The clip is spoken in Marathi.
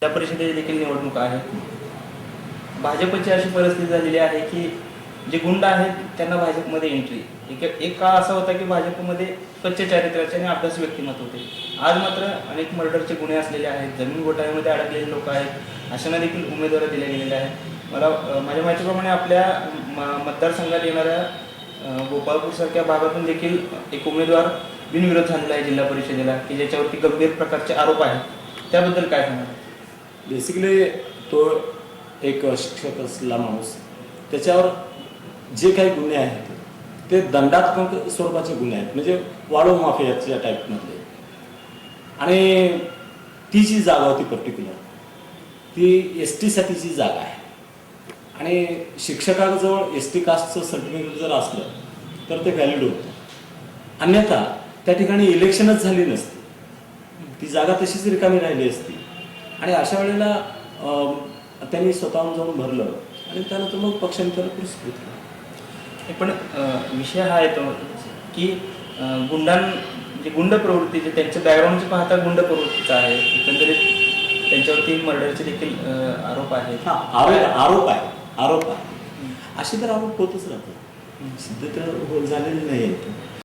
त्या परिषदेची देखील निवडणूक आहे. भाजपची अशी परिस्थिती झालेली आहे की जे गुंड आहेत त्यांना भाजपमध्ये एंट्री एक एक काळ असा होता की भाजपमध्ये स्वच्छ चारित्र्याचे आणि अभ्यास व्यक्तिमत्व होते. आज मात्र अनेक मर्डरचे गुन्हे असलेले आहेत जमीन घोटाळ्यामध्ये अडकलेले लोक आहेत अशांना देखील उमेदवार दिल्या गेलेल्या आहेत. मला माझ्या माहितीप्रमाणे आपल्या म- मतदारसंघात येणाऱ्या अं, गोपाळपूरसारख्या भागातून देखील एक उमेदवार बिनविरोध झालेला आहे जिल्हा परिषदेला की ज्याच्यावरती गंभीर प्रकारचे आरोप आहेत. त्याबद्दल काय सांगणार बेसिकली तो एक शिक्षक असला माणूस त्याच्यावर जे काही गुन्हे आहेत ते दंडात्मक स्वरूपाचे गुन्हे आहेत. म्हणजे वाळू माफियाच्या टाईपमधले आणि ती जी जागा होती पर्टिक्युलर ती एस टीसाठीची जागा आहे. आणि शिक्षकाजवळ एस टी कास्टचं सर्टिफिकेट जर असलं तर ते व्हॅलिड होतं. अन्यथा त्या ठिकाणी इलेक्शनच झाली नसती. ती जागा तशीच रिकामी राहिली असती. आणि अशा वेळेला त्यांनी स्वतःहून जाऊन भरलं आणि त्यानंतर मग पक्षाने त्याला पुरस्कृत केलं. पण विषय हा येतो की गुंडां जे गुंड प्रवृत्ती जे त्यांच्या बॅकग्राऊंडचे पाहता गुंड प्रवृत्तीचा आहे एकंदरीत त्यांच्यावरती मर्डरचे देखील आरोप आहेत. हा आरोप आरोप आहे आरोप आहे. असे तर आरोप होतच राहतात. सिद्ध तर हो- झालेले नाही आहेत